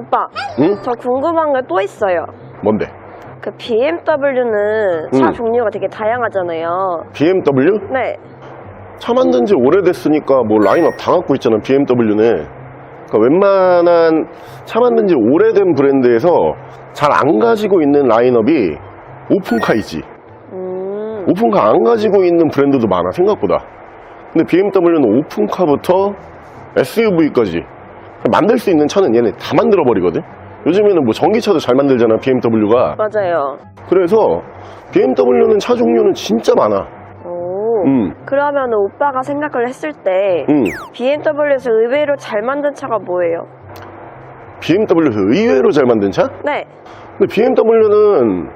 오빠, 응? 저 궁금한 게 또 있어요. 뭔데? 그 BMW는 차 응. 종류가 되게 다양하잖아요. BMW? 네. 차 만든 지 오래됐으니까 뭐 라인업 다 갖고 있잖아 BMW는 그러니까 웬만한 차 만든 지 오래된 브랜드에서 잘 안 가지고 있는 라인업이 오픈카이지 음, 오픈카 안 가지고 있는 브랜드도 많아 생각보다 근데 BMW는 오픈카부터 SUV까지 만들 수 있는 차는 얘네 다 만들어 버리거든 요즘에는 뭐 전기차도 잘 만들잖아 BMW가 맞아요. 그래서 BMW는 차 종류는 진짜 많아 오. 음, 그러면 오빠가 생각을 했을 때 음. BMW에서 의외로 잘 만든 차가 뭐예요? BMW에서 의외로 잘 만든 차? 네. 근데 BMW는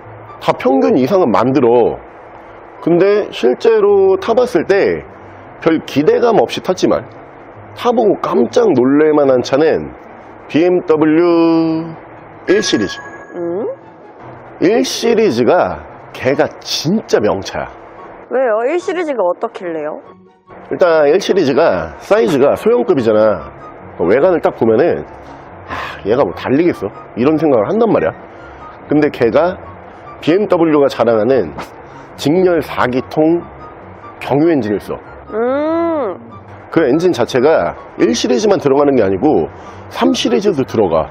다 평균 이상은 만들어. 근데 실제로 타봤을 때 별 기대감 없이 탔지만 타보고 깜짝 놀랄만한 차는 BMW 1 시리즈. 음? 1 시리즈가 걔가 진짜 명차야. 왜요? 1 시리즈가 어떻길래요? 일단 1 시리즈가 사이즈가 소형급이잖아. 외관을 딱 보면은 아, 얘가 뭐 달리겠어? 이런 생각을 한단 말이야. 근데 걔가 BMW가 자랑하는 직렬 4기통 경유 엔진을 써. 음, 그 엔진 자체가 1 시리즈만 들어가는 게 아니고 3 시리즈도 들어가.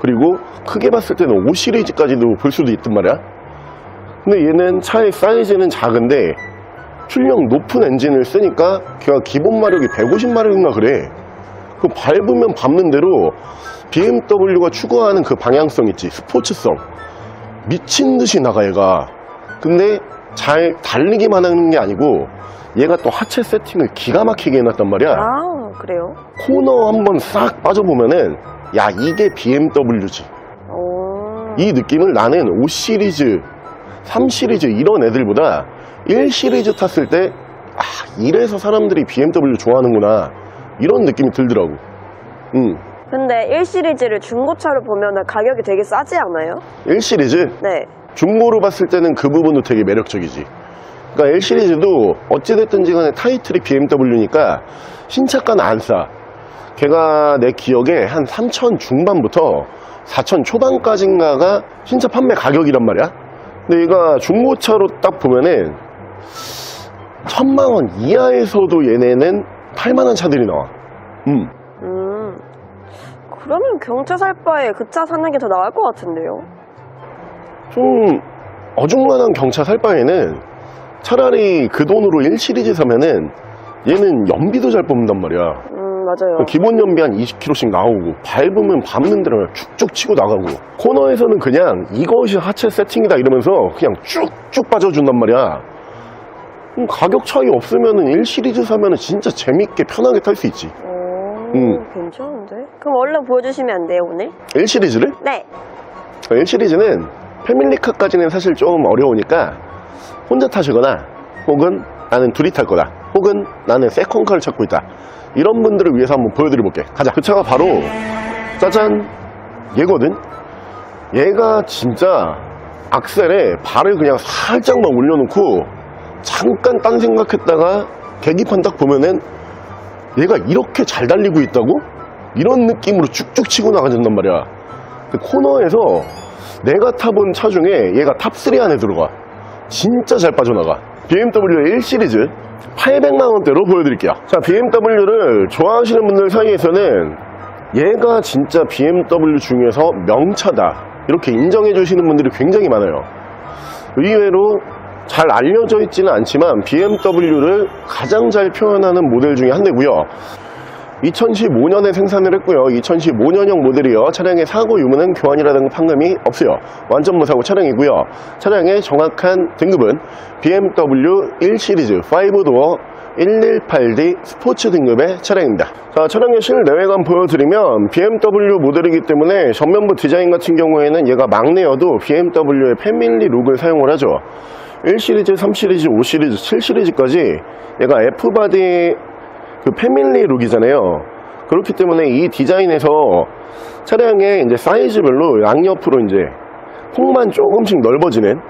그리고 크게 봤을 때는 5 시리즈까지도 볼 수도 있단 말이야. 근데 얘는 차의 사이즈는 작은데 출력 높은 엔진을 쓰니까 걔가 기본 마력이 150마력인가 그래. 그 밟으면 밟는 대로 BMW가 추구하는 그 방향성 있지 스포츠성 미친 듯이 나가 얘가. 근데 잘 달리기만 하는 게 아니고 얘가 또 하체 세팅을 기가 막히게 해놨단 말이야. 아, 그래요? 코너 한번 싹 빠져보면은 야 이게 BMW지 오. 이 느낌을 나는 5 시리즈 3 시리즈 이런 애들보다 1 시리즈 탔을 때 아, 이래서 사람들이 BMW 좋아하는구나 이런 느낌이 들더라고 음, 근데 1 시리즈를 중고차로 보면 가격이 되게 싸지 않아요? 1 시리즈 네. 중고로 봤을 때는 그 부분도 되게 매력적이지 그러니까 1 시리즈도 어찌됐든지 간에 타이틀이 BMW니까 신차가는 안 싸 걔가 내 기억에 한 3천 중반부터 4천 초반까지인가가 신차 판매 가격이란 말이야 근데 얘가 중고차로 딱 보면은 천만 원 이하에서도 얘네는 탈만한 차들이 나와 음. 음. 그러면 경차 살 바에 그 차 사는 게 더 나을 것 같은데요? 좀 어중간한 경차 살 바에는 차라리 그 돈으로 1 시리즈 사면은 얘는 연비도 잘 뽑는단 말이야. 음, 맞아요. 기본 연비 한 20km씩 나오고 밟으면 밟는 대로 쭉쭉 치고 나가고 코너에서는 그냥 이것이 하체 세팅이다 이러면서 그냥 쭉쭉 빠져준단 말이야. 가격 차이 없으면은 1 시리즈 사면은 진짜 재밌게 편하게 탈 수 있지. 오, 음. 괜찮은데? 그럼 얼른 보여주시면 안 돼요, 오늘? 1 시리즈를? 네. 1 시리즈는 패밀리카까지는 사실 좀 어려우니까 혼자 타시거나 혹은 나는 둘이 탈 거다. 혹은 나는 세컨카를 찾고 있다. 이런 분들을 위해서 한번 보여드려 볼게. 가자. 그 차가 바로 짜잔. 얘거든. 얘가 진짜 악셀에 발을 그냥 살짝만 올려놓고 잠깐 딴 생각했다가 계기판 딱 보면은 얘가 이렇게 잘 달리고 있다고? 이런 느낌으로 쭉쭉 치고 나가진단 말이야. 그 코너에서 내가 타본 차 중에 얘가 탑3 안에 들어가. 진짜 잘 빠져나가. BMW 1 시리즈 800만원대로 보여드릴게요. 자, BMW를 좋아하시는 분들 사이에서는 얘가 진짜 BMW 중에서 명차다. 이렇게 인정해 주시는 분들이 굉장히 많아요. 의외로 잘 알려져 있지는 않지만 BMW를 가장 잘 표현하는 모델 중에 한 대고요. 2015년에 생산을 했고요. 2015년형 모델이요. 차량의 사고 유무는 교환이라든가 판금이 없어요. 완전 무사고 차량이고요. 차량의 정확한 등급은 BMW 1 시리즈 5도어 118D 스포츠 등급의 차량입니다. 자, 차량의 실내외관 보여드리면 BMW 모델이기 때문에 전면부 디자인 같은 경우에는 얘가 막내여도 BMW의 패밀리 룩을 사용을 하죠. 1 시리즈, 3 시리즈, 5 시리즈, 7 시리즈까지 얘가 F바디 그 패밀리 룩이잖아요. 그렇기 때문에 이 디자인에서 차량의 이제 사이즈별로 양옆으로 이제 폭만 조금씩 넓어지는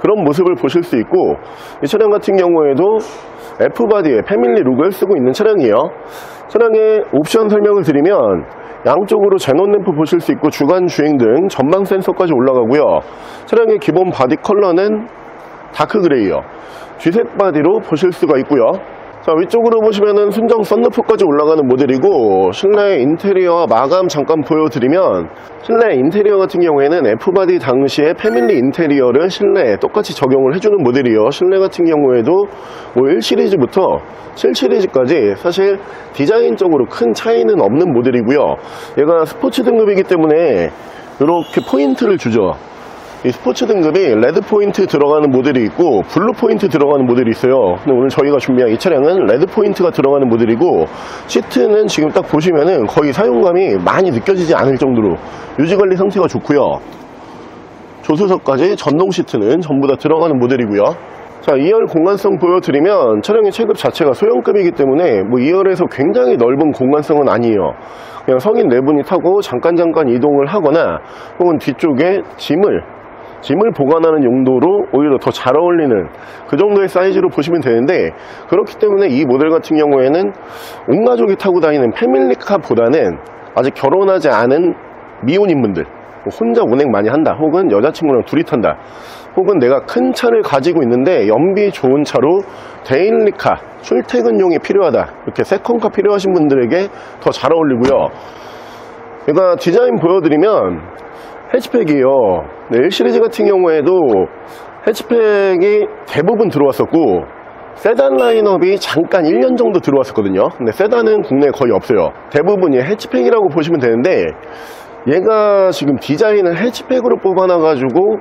그런 모습을 보실 수 있고 이 차량 같은 경우에도 F바디의 패밀리 룩을 쓰고 있는 차량이에요. 차량의 옵션 설명을 드리면 양쪽으로 제논 램프 보실 수 있고 주간 주행 등 전방 센서까지 올라가고요. 차량의 기본 바디 컬러는 다크 그레이요. 뒤색 바디로 보실 수가 있고요. 자, 위쪽으로 보시면은 순정 썬루프까지 올라가는 모델이고 실내 인테리어와 마감 잠깐 보여드리면 실내 인테리어 같은 경우에는 F바디 당시에 패밀리 인테리어를 실내에 똑같이 적용을 해주는 모델이요. 실내 같은 경우에도 뭐 1시리즈부터 7시리즈까지 사실 디자인적으로 큰 차이는 없는 모델이고요. 얘가 스포츠 등급이기 때문에 이렇게 포인트를 주죠. 이 스포츠 등급이 레드 포인트 들어가는 모델이 있고 블루 포인트 들어가는 모델이 있어요. 근데 오늘 저희가 준비한 이 차량은 레드 포인트가 들어가는 모델이고 시트는 지금 딱 보시면은 거의 사용감이 많이 느껴지지 않을 정도로 유지 관리 상태가 좋고요. 조수석까지 전동 시트는 전부 다 들어가는 모델이고요. 자, 2열 공간성 보여드리면 차량의 체급 자체가 소형급이기 때문에 뭐 2열에서 굉장히 넓은 공간성은 아니에요. 그냥 성인 네 분이 타고 잠깐 잠깐 이동을 하거나 혹은 뒤쪽에 짐을 짐을 보관하는 용도로 오히려 더 잘 어울리는 그 정도의 사이즈로 보시면 되는데 그렇기 때문에 이 모델 같은 경우에는 온 가족이 타고 다니는 패밀리카보다는 아직 결혼하지 않은 미혼인분들 뭐 혼자 운행 많이 한다 혹은 여자친구랑 둘이 탄다 혹은 내가 큰 차를 가지고 있는데 연비 좋은 차로 데일리카 출퇴근용이 필요하다 이렇게 세컨카 필요하신 분들에게 더 잘 어울리고요. 제가 디자인 보여드리면 해치팩이요. 네, 1 시리즈 같은 경우에도 해치팩이 대부분 들어왔었고 세단 라인업이 잠깐 1년 정도 들어왔었거든요. 근데 세단은 국내에 거의 없어요. 대부분이 해치팩이라고 보시면 되는데 얘가 지금 디자인을 해치팩으로 뽑아놔가지고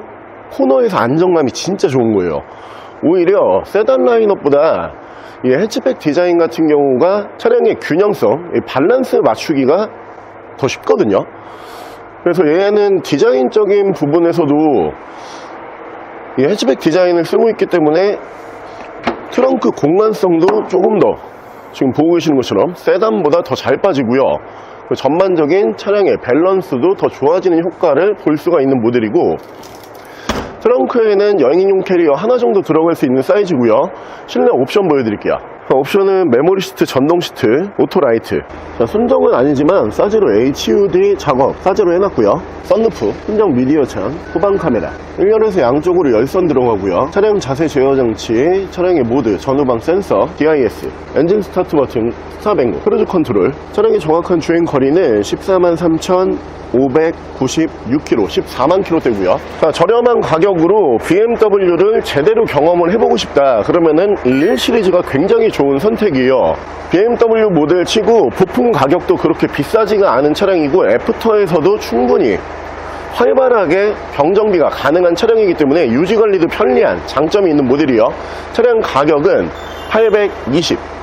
코너에서 안정감이 진짜 좋은 거예요. 오히려 세단 라인업보다 이 해치백 디자인 같은 경우가 차량의 균형성, 이 밸런스 맞추기가 더 쉽거든요. 그래서 얘는 디자인적인 부분에서도 이 해치백 디자인을 쓰고 있기 때문에 트렁크 공간성도 조금 더 지금 보고 계시는 것처럼 세단보다 더 잘 빠지고요. 그 전반적인 차량의 밸런스도 더 좋아지는 효과를 볼 수가 있는 모델이고 트렁크에는 여행용 캐리어 하나 정도 들어갈 수 있는 사이즈고요. 실내 옵션 보여드릴게요. 옵션은 메모리 시트, 전동 시트, 오토 라이트. 자, 순정은 아니지만 사제로 HUD 작업 사제로 해놨고요. 썬루프, 순정 미디어 창, 후방 카메라. 1열에서 양쪽으로 열선 들어가고요. 차량 자세 제어 장치, 차량의 모드, 전후방 센서, DIS, 엔진 스타트 버튼, 스탑 앵글, 크루즈 컨트롤. 차량의 정확한 주행 거리는 14만 3,596km, 14만 km대고요. 자, 저렴한 가격으로 BMW를 제대로 경험을 해보고 싶다. 그러면은 이1 시리즈가 굉장히 좋은 선택이에요. BMW 모델 치고 부품 가격도 그렇게 비싸지가 않은 차량이고 애프터에서도 충분히 활발하게 경정비가 가능한 차량이기 때문에 유지관리도 편리한 장점이 있는 모델이요. 차량 가격은 820,